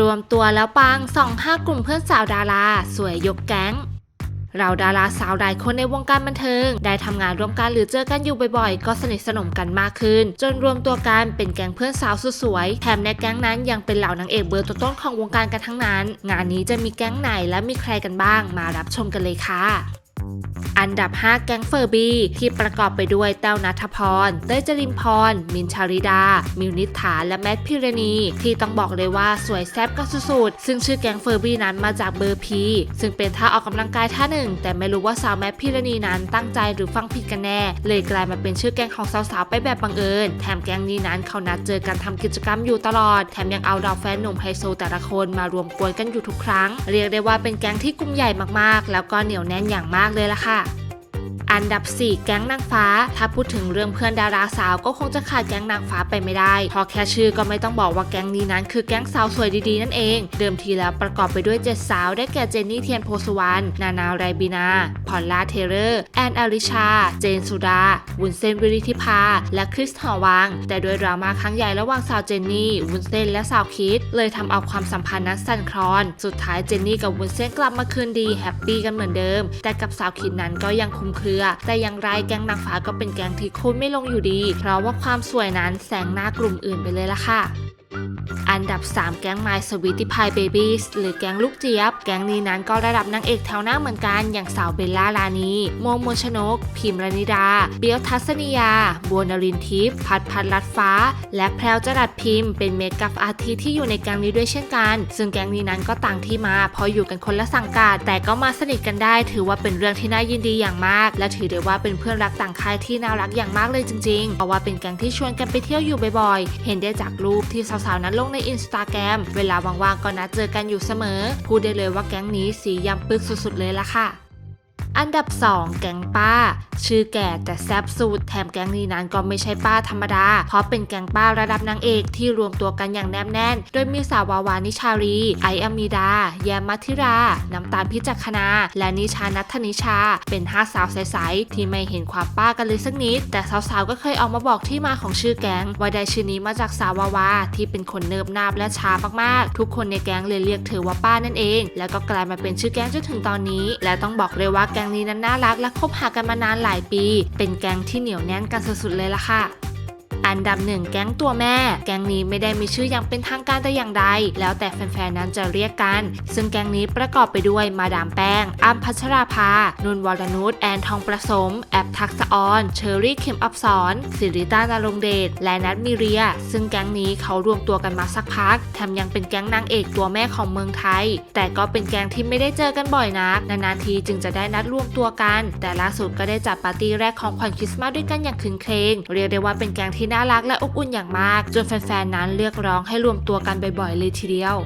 รวมตัวแล้วปังส่องห้ากลุ่มเพื่อนสาวดารา สวยยกแก๊งเราดาราสาวหลายคนในวงการบันเทิง ได้ทำงานร่วมกันหรือเจอกันอยู่บ่อยๆ ก็สนิทสนมกันมากขึ้น จนรวมตัวกันเป็นแก๊งเพื่อนสาวสุดสวย แถมในแก๊งนั้นยังเป็นเหล่านางเอกเบอร์ต้นๆของวงการกันทั้งนั้น งานนี้จะมีแก๊งไหนและมีใครกันบ้าง มารับชมกันเลยค่ะ อันดับ 5 แก๊งเฟอร์บี้ ที่ประกอบไปด้วยแต้วนัทพร เต้ยจรินพร มินชาริดา มิวนิฐา และแมทพิรณี ที่ต้องบอกเลยว่าสวยแซ่บกันสุดๆ ซึ่งชื่อแก๊งเฟอร์บี้นั้นมาจากเบอร์พี ซึ่งเป็นท่าออกกำลังกายท่าหนึ่ง แต่ไม่รู้ว่าสาวแมทพิรณีนั้นตั้งใจหรือฟังผิดกันแน่ เลยกลายมาเป็นชื่อแก๊งของสาวๆไปแบบบังเอิญ แถมแก๊งนี้นั้นเขานัดเจอกันทำกิจกรรมอยู่ตลอด แถมยังเอาดาวแฟนหนุ่มไฮโซแต่ละคนมารวมกวนกันอยู่ทุกครั้ง เรียกได้ว่าเป็นแก๊งที่กลุ่มใหญ่มากๆ แล้วก็เหนียวแน่นอย่างมากเลยล่ะค่ะ อันดับ 4 แก๊งนางฟ้า ถ้าพูดถึงเรื่องเพื่อนดาราสาวก็คงจะขาดแก๊งนางฟ้าไปไม่ได้เพราะแค่ชื่อก็ไม่ต้องบอกว่าแก๊งนี้นั้น คือแก๊งสาวสวยดีๆ นั่นเอง เดิมทีแล้วประกอบไปด้วยเจ็ดสาวได้แก่เจนนี่เทียนโพสวรรณนานาไรบีนา พอลล่าเทเลอร์ แอนอลิชา เจนสุดา วุ้นเส้นวิริธิภา และคริสหอวัง แต่ด้วยดราม่าครั้งใหญ่ระหว่างสาวเจนนี่ วุ้นเส้นและสาวคิด เลยทำเอาความสัมพันธ์นั้นสั่นคลอน สุดท้ายเจนนี่กับวุ้นเส้นกลับมาคืนดีแฮปปี้กันเหมือนเดิม แต่กับสาวคิดนั้นก็ยังคุมเครือแต่อย่างไรแกงนางฟ้าก็เป็นแกงที่คุ้นไม่ลงอยู่ดี เพราะว่าความสวยนั้นแสงหน้ากลุ่มอื่นไปเลยละค่ะ อันดับ 3 แก๊ง My Sweetie Pie Babies หรือแก๊งลูกเจี๊ยบ แก๊งนี้นั้นก็ระดับนางเอกแถวหน้าเหมือนกัน อย่างสาวเบลล่าลานีโมโมชนก พิมรณิดา เบียวทัศนียา บัวนรินทิพย์พัดพัดลัดฟ้า และแพรวจรัดพิมพ์ เป็นเมคอัพอาร์ติที่อยู่ในแก๊งนี้ด้วยเช่นกัน ซึ่งแก๊งนี้นั้นก็ต่างที่มาเพราะอยู่กันคนละสังกัดแต่ก็มาสนิทกันได้ ถือว่าเป็นเรื่องที่น่ายินดีอย่างมาก และถือได้ว่าเป็นเพื่อนรักต่างค่ายที่น่ารักอย่างมากเลยจริงๆเพราะว่าเป็นแก๊งที่ชวนกันไปเที่ยวอยู่บ่อยๆ เห็นได้จากรูปที่สาวๆนั้นลงในอินสตาแกรมเวลาว่างๆก็นัดเจอกันอยู่เสมอ พูดได้เลยว่าแก๊งนี้สียำปึกสุดๆเลยละค่ะ อันดับ 2 แกงป้า ชื่อแก่แต่แซบสุดแถมแกงนี้นั้นก็ไม่ใช่ป้าธรรมดา เพราะเป็นแกงป้าระดับนางเอกที่รวมตัวกันอย่างแนบแน่น โดยมีสาววาวานิชารี ไออมีดา แยมมัธิรา น้ำตาลพิจักคณา และนิชานัทนิชา เป็นห้าสาวใสๆที่ไม่เห็นความป้ากันเลยสักนิด แต่สาวๆก็เคยออกมาบอกที่มาของชื่อแกงว่าได้ชื่อนี้มาจากสาววาวาที่เป็นคนเนิบนาบและช้ามากๆ ทุกคนในแกงเลยเรียกเธอว่าป้านั่นเอง แล้วก็กลายมาเป็นชื่อแกงจนถึงตอนนี้ และต้องบอกเลยว่าแกงนี้นั้นน่ารักและคบหากันมานานหลายปี เป็นแก๊งที่เหนียวแน่นกันสุดๆเลยล่ะค่ะ อันดับหนึ่งแก๊งตัวแม่ แก๊งนี้ไม่ได้มีชื่ออย่างเป็นทางการแต่อย่างใด แล้วแต่แฟนๆ นั้นจะเรียกกัน ซึ่งแก๊งนี้ประกอบไปด้วยมาดามแป้งอ้ำพัชราภา นุ่นวรนุช แอนทองประสม แอบทักษออน เชอรี่เข็มอับสอนสิริต้านรงเดช และนัทมิเรีย ซึ่งแก๊งนี้เขารวมตัวกันมาสักพัก แถมยังเป็นแก๊งนางเอกตัวแม่ของเมืองไทย แต่ก็เป็นแก๊งที่ไม่ได้เจอกันบ่อยนัก นานๆทีจึงจะได้นัดรวมตัวกัน แต่ล่าสุดก็ได้จัดปาร์ตี้แรกของขวัญคริสต์มาสด้วยกันอย่างคืนเครงเรียกได้ว่าเป็นแก๊งที่น่ารักและอบอุ่นอย่างมาก จนแฟนๆนั้นเรียกร้องให้รวมตัวกันบ่อยๆเลยทีเดียว